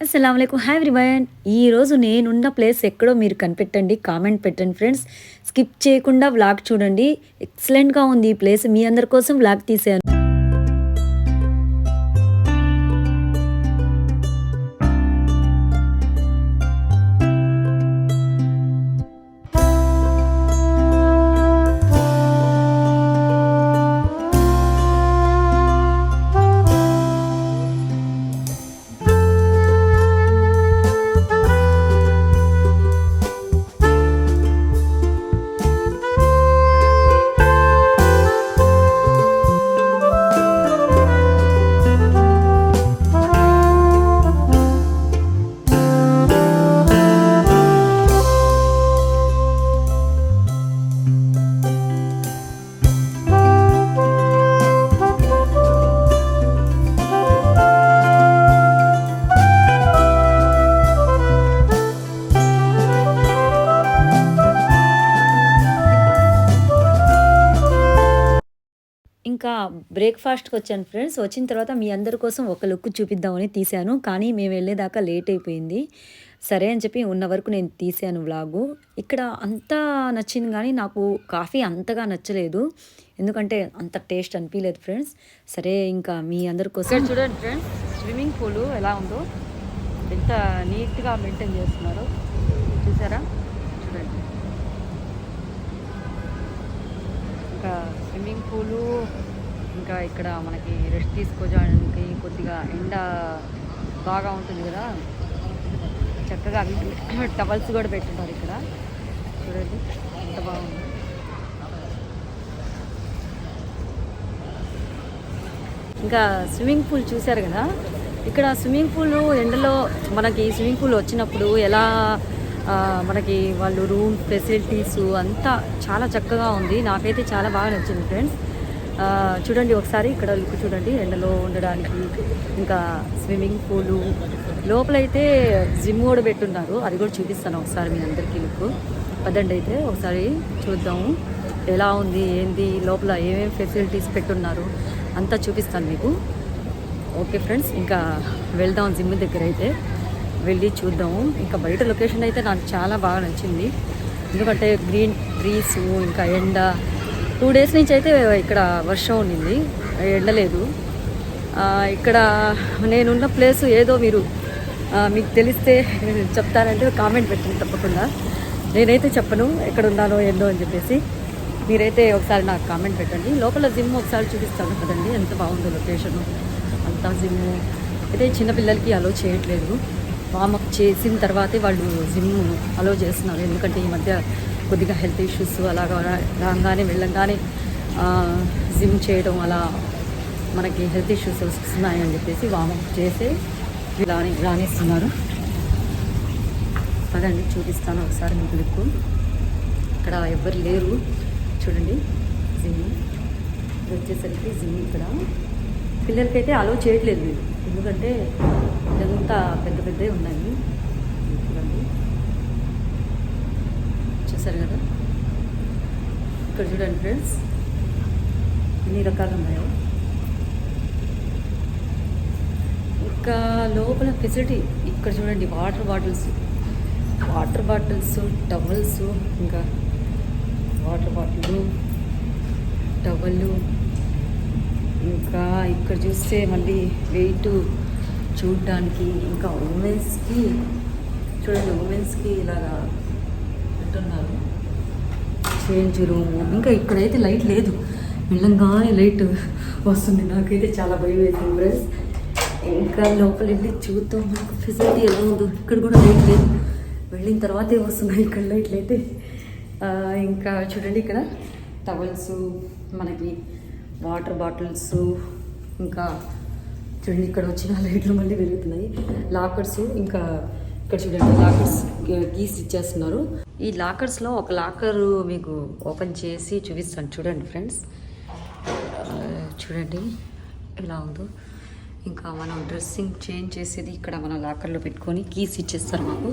అస్సలం hi everyone ఈరోజు నేనున్న ప్లేస్ ఎక్కడో మీరు కనిపెట్టండి కామెంట్ పెట్టండి ఫ్రెండ్స్ స్కిప్ చేయకుండా వ్లాగ్ చూడండి. ఎక్సలెంట్గా ఉంది ఈ ప్లేస్ మీ అందరి కోసం వ్లాగ్ తీసాను బ్రేక్ఫాస్ట్కి వచ్చాను ఫ్రెండ్స్. వచ్చిన తర్వాత మీ అందరి కోసం ఒక లుక్ చూపిద్దామని తీశాను. కానీ మేము వెళ్ళేదాకా లేట్ అయిపోయింది. సరే అని చెప్పి ఉన్న వరకు నేను తీసాను వ్లాగు. ఇక్కడ అంతా నచ్చింది కానీ నాకు కాఫీ అంతగా నచ్చలేదు. ఎందుకంటే అంత టేస్ట్ అనిపించలేదు ఫ్రెండ్స్. సరే ఇంకా మీ అందరి కోసం చూడండి ఫ్రెండ్స్ స్విమ్మింగ్ పూల్ ఎలా ఉందో. ఎంత నీట్గా మెయింటైన్ చేస్తున్నారు. చూసారా? చూడండి. ఇంకా స్విమ్మింగ్ పూలు ఇంకా ఇక్కడ మనకి రెస్ట్ తీసుకోవడానికి కొద్దిగా ఎండ బాగా ఉంటుంది కదా. చక్కగా అవి టవల్స్ కూడా పెట్టున్నారు ఇక్కడ. చూడండి ఎంత బాగుంది. ఇంకా స్విమ్మింగ్ పూల్ చూశారు కదా. ఇక్కడ స్విమ్మింగ్ పూల్ ఎండలో మనకి స్విమ్మింగ్ పూల్ వచ్చినప్పుడు ఎలా మనకి వాళ్ళు రూమ్ ఫెసిలిటీస్ అంతా చాలా చక్కగా ఉంది. నాకైతే చాలా బాగా నచ్చింది ఫ్రెండ్స్. చూడండి ఒకసారి ఇక్కడ లుక్ చూడండి ఎండలో ఉండడానికి ఇంకా స్విమ్మింగ్ పూలు. లోపలైతే జిమ్ కూడా పెట్టున్నారు. అది కూడా చూపిస్తాను ఒకసారి మీ అందరికీ లుక్. పదండి అయితే ఒకసారి చూద్దాము ఎలా ఉంది ఏంది లోపల ఏమేమి ఫెసిలిటీస్ పెట్టున్నారు అంతా చూపిస్తాను మీకు. ఓకే ఫ్రెండ్స్ ఇంకా వెళ్దాం జిమ్ దగ్గర అయితే. వెళ్ళి చూద్దాము ఇంకా బయట లొకేషన్ అయితే నాకు చాలా బాగా నచ్చింది. ఎందుకంటే గ్రీన్ ట్రీస్ ఇంకా ఎండ టూ డేస్ నుంచి అయితే ఇక్కడ వర్షం ఉండింది ఎండలేదు. ఇక్కడ నేనున్న ప్లేస్ ఏదో మీరు మీకు తెలిస్తే చెప్తానంటే కామెంట్ పెట్టండి తప్పకుండా. నేనైతే చెప్పను ఎక్కడ ఉన్నానో ఏందో అని చెప్పేసి. మీరైతే ఒకసారి నాకు కామెంట్ పెట్టండి. లోపల జిమ్ ఒకసారి చూపిస్తాను కదండి ఎంత బాగుందో లొకేషన్. అంతా జిమ్ అయితే చిన్నపిల్లలకి అలో చేయట్లేదు. వామప్ చేసిన తర్వాతే వాళ్ళు జిమ్ అలో చేస్తున్నారు. ఎందుకంటే ఈ మధ్య కొద్దిగా హెల్త్ ఇష్యూస్ అలాగా రాగానే వెళ్ళంగానే జిమ్ చేయడం అలా మనకి హెల్త్ ఇష్యూస్ వస్తున్నాయని చెప్పేసి వామప్ చేసి రాని రానిస్తున్నారు. పదండి చూపిస్తాను ఒకసారి మీకు లిక్కు ఇక్కడ ఎవ్వరు లేరు. చూడండి జిమ్. ఇది వచ్చేసరికి జిమ్ ఇక్కడ. పిల్లలకైతే అలో చేయట్లేదు. ఎందుకంటే ఇదంతా పెద్ద పెద్దవి ఉన్నాయి చూడండి చూసారు కదా? ఇక్కడ చూడండి ఫ్రెండ్స్ ఎన్ని రకాలు ఉన్నాయో. ఇంకా లోపల ఫెసిలిటీ ఇక్కడ చూడండి water bottles water bottles towels ఇంకా వాటర్ బాటిల్ టవల్లు ఇంకా ఇక్కడ చూస్తే మళ్ళీ వెయిట్ చూడడానికి ఇంకా ఉమెన్స్కి చూడండి ఉమెన్స్కి ఇలాగా పెట్టున్నారు చేంజ్ రూమ్ ఇంకా ఇక్కడైతే లైట్ లేదు. మెల్లంగానే లైట్ వస్తుంది. నాకైతే చాలా భయం వేసింది బ్రస్ ఇంకా లోపల వెళ్ళి చూద్దాం. మనకు ఫెసిలిటీ ఎలా ఉందో. ఇక్కడ కూడా లైట్ లేదు. వెళ్ళిన తర్వాతే వస్తున్నాయి ఇక్కడ లైట్లు అయితే. ఇంకా చూడండి ఇక్కడ. టవల్స్ మనకి వాటర్ బాటిల్స్ ఇంకా చూడండి ఇక్కడ వచ్చిన లైట్లు మళ్ళీ వెలుగుతున్నాయి. లాకర్స్ ఇంకా ఇక్కడ చూడండి లాకర్స్ గీసి ఇచ్చేస్తున్నారు. ఈ లాకర్స్లో ఒక లాకర్ మీకు ఓపెన్ చేసి చూపిస్తాను. చూడండి ఫ్రెండ్స్. చూడండి. ఎలా ఉందో. ఇంకా మనం డ్రెస్సింగ్ చేంజ్ చేసేది ఇక్కడ మన లాకర్లో పెట్టుకొని కీస్ ఇచ్చేస్తారు మాకు.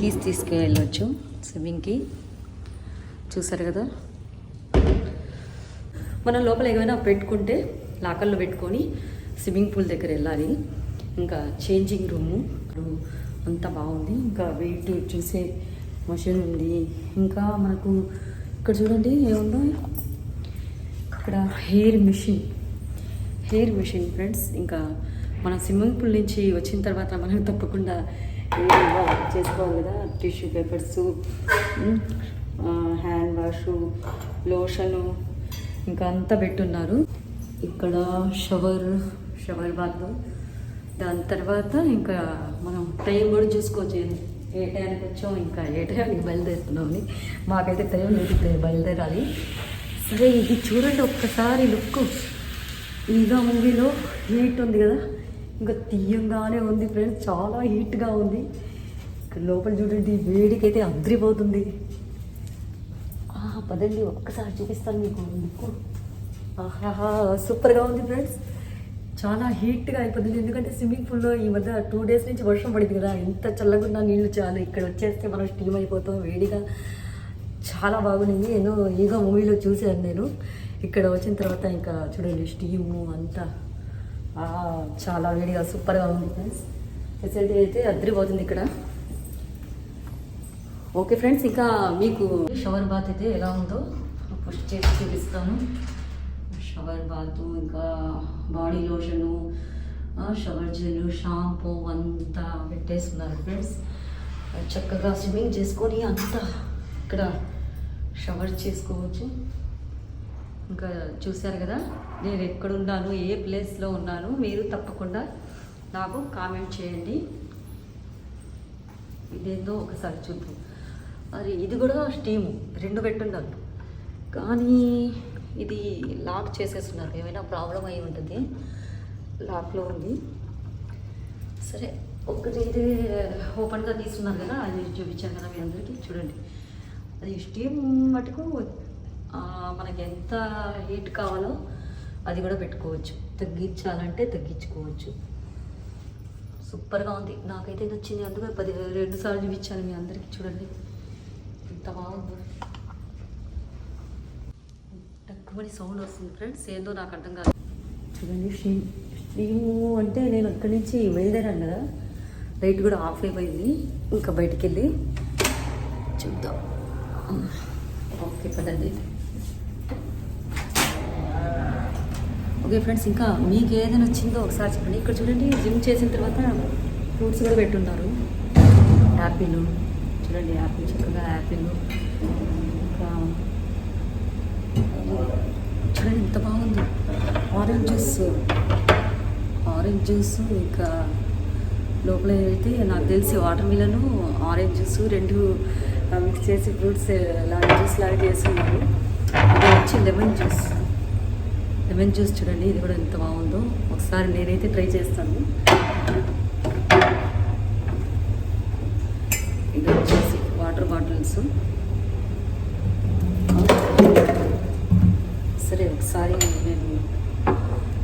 కీస్ తీసుకెళ్ళొచ్చు. స్విమ్మింగ్కి చూసారు కదా. మనం లోపల ఏమైనా పెట్టుకుంటే లాకర్లో పెట్టుకొని స్విమ్మింగ్ పూల్ దగ్గర వెళ్ళాలి. ఇంకా చేంజింగ్ రూము అంతా బాగుంది. ఇంకా వెయిట్ చూసే మషిన్ ఉంది. ఇంకా మనకు ఇక్కడ చూడండి ఏముందో? ఇక్కడ hair machine. Hair machine friends. ఇంకా మన స్విమ్మింగ్ పూల్ నుంచి వచ్చిన తర్వాత మనం తప్పకుండా చేసుకోవాలి కదా? Tissue papers hand wash lotion ఇంకా అంతా పెట్టున్నారు. ఇక్కడ షవర్ షవర్ బాత్. దాని తర్వాత ఇంకా మనం టైం కూడా చూసుకోవచ్చు. ఏ టైంకి వచ్చాం ఇంకా ఏ టైంకి బయలుదేరుతున్నామని మాకైతే టైం లేదు బయలుదేరాలి. సరే ఇది చూడండి ఒక్కసారి లుక్ ఈగా మూవీలో హీట్ ఉంది కదా? ఇంకా తీయంగానే ఉంది ఫ్రెండ్స్ చాలా హీట్గా ఉంది. ఇక్కడ లోపల చూడండి వేడికైతే అద్రిపోతుంది. పదండి ఒక్కసారి చూపిస్తాను మీకు లుక్ ఆహాహా సూపర్గా ఉంది ఫ్రెండ్స్. చాలా హీట్గా అయిపోతుంది. ఎందుకంటే స్విమ్మింగ్ పూల్లో ఈ మధ్య టూ డేస్ నుంచి వర్షం పడింది కదా. ఎంత చల్లగా ఉన్న నీళ్ళు చాలు. ఇక్కడ వచ్చేస్తే మనం స్టీమ్ అయిపోతాం. వేడిగా చాలా బాగుంది. నేను ఈగో మూవీలో చూశాను నేను. ఇక్కడ వచ్చిన తర్వాత ఇంకా చూడండి స్టీము అంతా. చాలా వేడిగా సూపర్గా ఉంది ఫ్రెండ్స్. ఫెసిలిటీ అయితే అద్దరిపోతుంది ఇక్కడ. ఓకే ఫ్రెండ్స్ ఇంకా మీకు షవర్ బాత్ అయితే ఎలా ఉందో ఫస్ట్ చేసి చూపిస్తాను. షవర్ బాత్ ఇంకా body lotion shower gel shampoo అంతా పెట్టేస్తున్నారు ఫ్రెండ్స్ చక్కగా స్విమ్మింగ్ చేసుకొని అంతా ఇక్కడ షవర్ చేసుకోవచ్చు. ఇంకా చూశారు కదా నేను ఎక్కడున్నాను ఏ ప్లేస్లో ఉన్నాను మీరు తప్పకుండా నాకు కామెంట్ చేయండి. ఇదేందో ఒకసారి చూద్దాం. మరి ఇది కూడా స్టీము రెండు పెట్టుండాలి కానీ ఇది లాక్ చేసేస్తున్నారు. ఏమైనా ప్రాబ్లం అయి ఉంటుంది? లాక్లో ఉంది. సరే ఒకటి అయితే ఓపెన్గా తీసుకున్నారు కదా అది చూపించాను కదా మీ అందరికీ. చూడండి. అది స్టీమ్ మటుకు మనకి ఎంత హీట్ కావాలో అది కూడా పెట్టుకోవచ్చు. తగ్గించాలంటే తగ్గించుకోవచ్చు. సూపర్గా ఉంది. నాకైతే నచ్చింది. అందుకే పది రెండు సార్లు చూపించాను మీ అందరికీ. చూడండి. ఎంత బాగుందో. తక్కువని సౌండ్ వస్తుంది. ఫ్రెండ్స్ ఏందో నాకు అర్థం కాదు. చూడండి స్టీమ్ స్ట్రీము అంటే నేను అక్కడి నుంచి బయలుదేరాను కదా. లైట్ కూడా ఆఫ్ అయిపోయింది. ఇంకా బయటికి వెళ్ళి చూద్దాం. ఓకే పదండి. ఓకే ఫ్రెండ్స్ ఇంకా మీకు ఏదైనా వచ్చిందో ఒకసారి చెప్పండి. ఇక్కడ చూడండి జిమ్ చేసిన తర్వాత ఫ్రూట్స్ కూడా పెట్టున్నారు. యాపిల్ చూడండి యాపిల్ చక్కగా యాపిల్ ఇంకా చూడండి ఎంత బాగుంది. ఆరెంజ్ జ్యూస్ ఆరెంజ్ జ్యూస్ ఇంకా లోపల అయితే నాకు తెలిసి వాటర్ మిలను ఆరెంజ్ జ్యూస్ రెండు మిక్స్ చేసి ఫ్రూట్స్ లాంటి జ్యూస్ లాగా చేస్తున్నారు. ఇది వచ్చి లెమన్ జ్యూస్ లెమన్ జ్యూస్ చూడండి ఇది కూడా ఎంత బాగుందో. ఒకసారి నేనైతే ట్రై చేస్తాను. ఇది వచ్చేసి వాటర్ బాటిల్స్. ఒకసారి నేను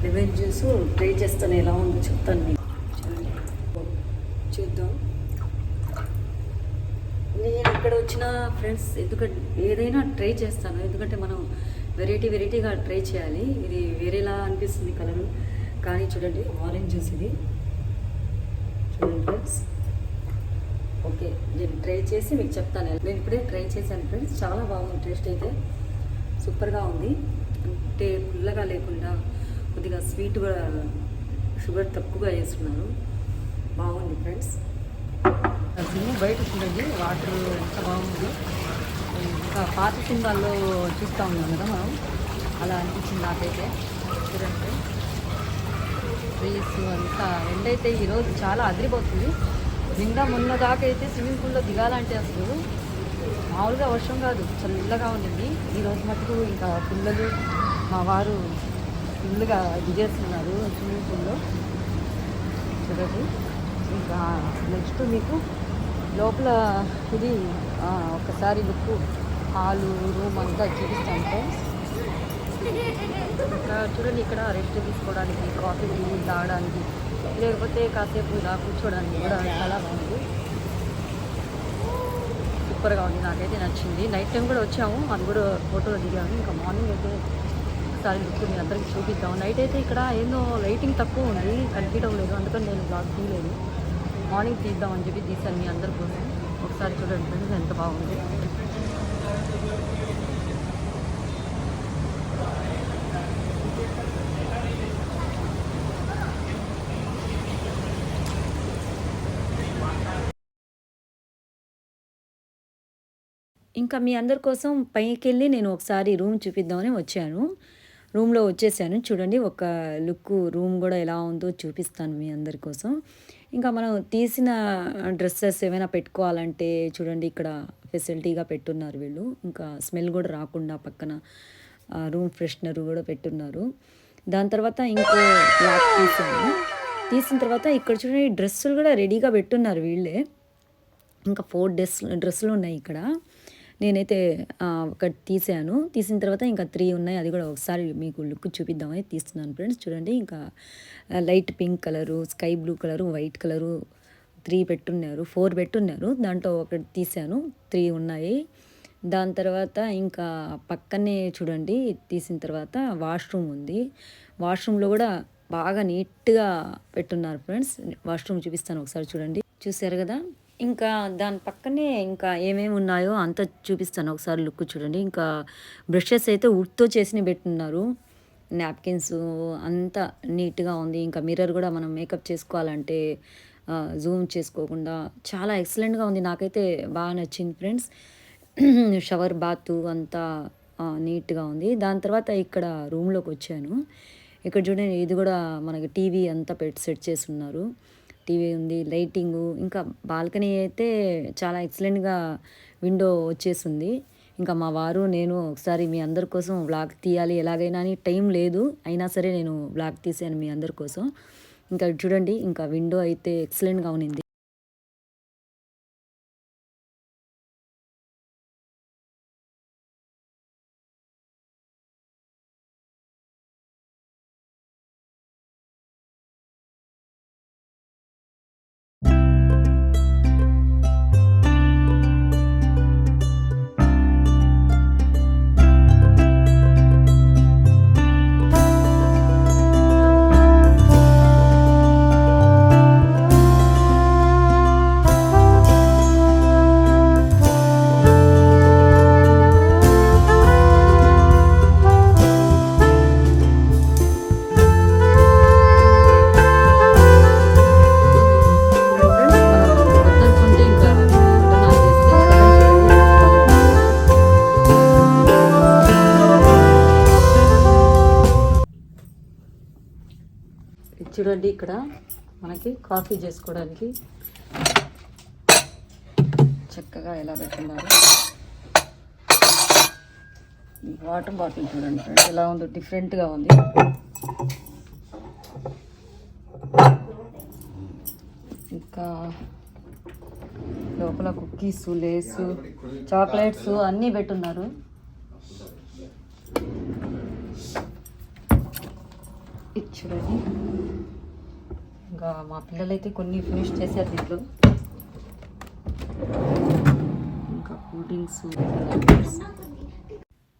లెమన్ జ్యూస్ ట్రై చేస్తాను ఎలా ఉందో చెప్తాను మీకు. చూద్దాం. నేను ఇక్కడ వచ్చిన ఫ్రెండ్స్ ఎందుకంటే ఏదైనా ట్రై చేస్తాను. ఎందుకంటే మనం వెరైటీ వెరైటీగా ట్రై చేయాలి. ఇది వేరేలా అనిపిస్తుంది కలర్. కానీ చూడండి ఆరెంజ్ జ్యూస్ ఇది. చూడండి ఫ్రెండ్స్. ఓకే నేను ట్రై చేసి మీకు చెప్తాను. నేను ఇప్పుడే ట్రై చేశాను ఫ్రెండ్స్. చాలా బాగుంది టేస్ట్ అయితే. సూపర్గా ఉంది. అంటే పుల్లగా లేకుండా కొద్దిగా స్వీట్ కూడా షుగర్ తక్కువగా వేస్తున్నారు బాగుంది ఫ్రెండ్స్. అసలు బయట చూడండి వాటర్ ఎంత బాగుంది. ఇంకా పాత సినిమాల్లో చూస్తూ ఉన్నాం కదా మనం. అలా అనిపించింది నాకైతే. చూడండి. ట్రీస్ అంతా ఎండ అయితే ఈరోజు చాలా అదిరిపోతుంది. నిన్న మొన్న దాకా అయితే స్విమ్మింగ్ పూల్లో దిగాలంటే అసలు మామూలుగా వర్షం కాదు చల్లగా ఉండింది. ఈరోజు మటుకు ఇంకా పిల్లలు మా వారు ఫుల్గా దిగేస్తున్నారు స్విమ్మింగ్ పూల్లో. చూడండి. ఇంకా నెక్స్ట్ మీకు లోపల ఇది ఒకసారి లుక్ హాలు రూమ్ అంతా చూపిస్తాను ఫ్రెండ్స్. ఇక్కడ చూడండి ఇక్కడ రెస్ట్ తీసుకోవడానికి కాఫీ తాగడానికి లేకపోతే కాసేపు ఇలా కూర్చోడానికి కూడా చాలా బాగుంది. సూపర్గా ఉంది. నాకైతే నచ్చింది. నైట్ టైం కూడా వచ్చాము. అది కూడా ఫోటోలో దిగాము. ఇంకా మార్నింగ్ అయితే ఒకసారి లుక్ మీ అందరికి చూపిద్దాం. నైట్ అయితే ఇక్కడ ఏందో లైటింగ్ తక్కువ ఉంది. కనిపించడం లేదు. అందుకని నేను బ్లాగ్ తీయలేదు. మార్నింగ్ తీద్దామని చెప్పి తీసాను మీ అందరి కోసం. ఒకసారి చూడండి ఫ్రెండ్స్ ఎంత బాగుంది. ఇంకా మీ అందరి కోసం పైకెళ్ళి నేను ఒకసారి రూమ్ చూపిద్దామని వచ్చాను. రూమ్లో వచ్చేసాను. చూడండి ఒక లుక్ రూమ్ కూడా ఎలా ఉందో చూపిస్తాను మీ అందరి కోసం. ఇంకా మనం తీసిన డ్రెస్సెస్ ఏమైనా పెట్టుకోవాలంటే చూడండి ఇక్కడ ఫెసిలిటీగా పెట్టున్నారు వీళ్ళు. ఇంకా స్మెల్ కూడా రాకుండా పక్కన రూమ్ ఫ్రెషనర్ కూడా పెట్టున్నారు. దాని తర్వాత ఇంకో బ్లాక్ తీసాను. తీసిన తర్వాత ఇక్కడ చూడండి డ్రెస్సులు కూడా రెడీగా పెట్టున్నారు వీళ్ళే. ఇంకా ఫోర్ డ్రెస్ డ్రెస్సులు ఉన్నాయి ఇక్కడ. నేనైతే ఒకటి తీసాను. తీసిన తర్వాత ఇంకా త్రీ ఉన్నాయి. అది కూడా ఒకసారి మీకు లుక్ చూపిద్దామని తీస్తున్నాను ఫ్రెండ్స్. చూడండి ఇంకా light pink colour sky blue colour white colour three పెట్టున్నారు ఫోర్ పెట్టున్నారు. దాంట్లో ఒకటి తీసాను. త్రీ ఉన్నాయి. దాని తర్వాత ఇంకా పక్కనే చూడండి తీసిన తర్వాత వాష్రూమ్ ఉంది. వాష్రూమ్లో కూడా బాగా నీట్గా పెట్టున్నారు ఫ్రెండ్స్. వాష్రూమ్ చూపిస్తాను ఒకసారి చూడండి. చూసారు కదా? ఇంకా దాని పక్కనే ఇంకా ఏమేమి ఉన్నాయో అంతా చూపిస్తాను ఒకసారి లుక్ చూడండి. ఇంకా బ్రషెస్ అయితే వుడ్తో చేసి పెట్టున్నారు. నాప్కిన్స్ అంతా నీట్గా ఉంది. ఇంకా మిర్రర్ కూడా మనం మేకప్ చేసుకోవాలంటే జూమ్ చేసుకోకుండా చాలా ఎక్సలెంట్గా ఉంది. నాకైతే బాగా నచ్చింది ఫ్రెండ్స్. షవర్ బాత్ అంతా నీట్గా ఉంది. దాని తర్వాత ఇక్కడ రూమ్లోకి వచ్చాను. ఇక్కడ చూడండి ఇది కూడా మనకి టీవీ అంతా పెట్టి సెట్ చేసి ఉన్నారు. టీవీ ఉంది లైటింగు ఇంకా బాల్కనీ అయితే చాలా ఎక్సలెంట్గా విండో వచ్చేసింది. ఇంకా మా వారు నేను ఒకసారి మీ అందరి కోసం వ్లాగ్ తీయాలి ఎలాగైనా అని టైం లేదు అయినా సరే నేను వ్లాగ్ తీసాను మీ అందరి కోసం. ఇంకా చూడండి ఇంకా విండో అయితే ఎక్సలెంట్గా ఉన్నింది. చూడండి ఇక్కడ మనకి కాఫీ చేసుకోవడానికి. చక్కగా ఎలా పెట్టున్నారు ఈ వాటర్ బాటిల్ చూడండి ఫ్రెండ్స్ ఎలా ఉందో డిఫరెంట్గా ఉంది. ఇంకా లోపల కుక్కీస్ లేసు చాక్లెట్స్ అన్నీ పెట్టున్నారు ఇది చూడండి ఇంకా మా పిల్లలైతే కొన్ని ఫినిష్ చేశారు దీంట్లో. ఇంకా కూల్ డ్రింక్స్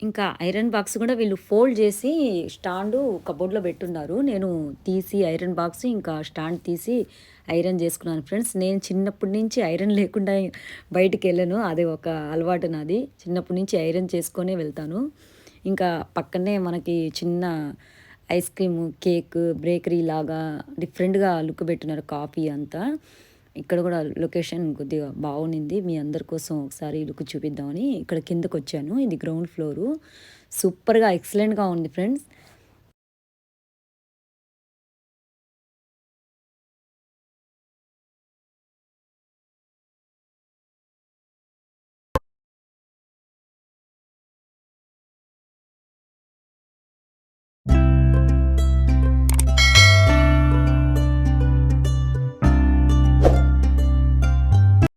ఇంకా ఐరన్ బాక్స్ కూడా వీళ్ళు ఫోల్డ్ చేసి స్టాండ్ కబోర్డ్లో పెట్టున్నారు. నేను తీసి ఐరన్ బాక్స్ ఇంకా స్టాండ్ తీసి ఐరన్ చేసుకున్నాను ఫ్రెండ్స్. నేను చిన్నప్పటి నుంచి ఐరన్ లేకుండా బయటికి వెళ్ళను. అది ఒక అలవాటు నాది. చిన్నప్పటి నుంచి ఐరన్ చేసుకొనే వెళ్తాను. ఇంకా పక్కనే మనకి చిన్న ఐస్ క్రీమ్ కేక్ బేకరీ లాగా డిఫరెంట్గా లుక్ పెట్టినారు కాఫీ అంతా. ఇక్కడ కూడా లొకేషన్ కొద్దిగా బాగుంది మీ అందరి కోసం ఒకసారి లుక్ చూపిద్దామని ఇక్కడ కిందకు వచ్చాను ఇది గ్రౌండ్ ఫ్లోరు. సూపర్గా ఎక్సలెంట్గా ఉంది ఫ్రెండ్స్.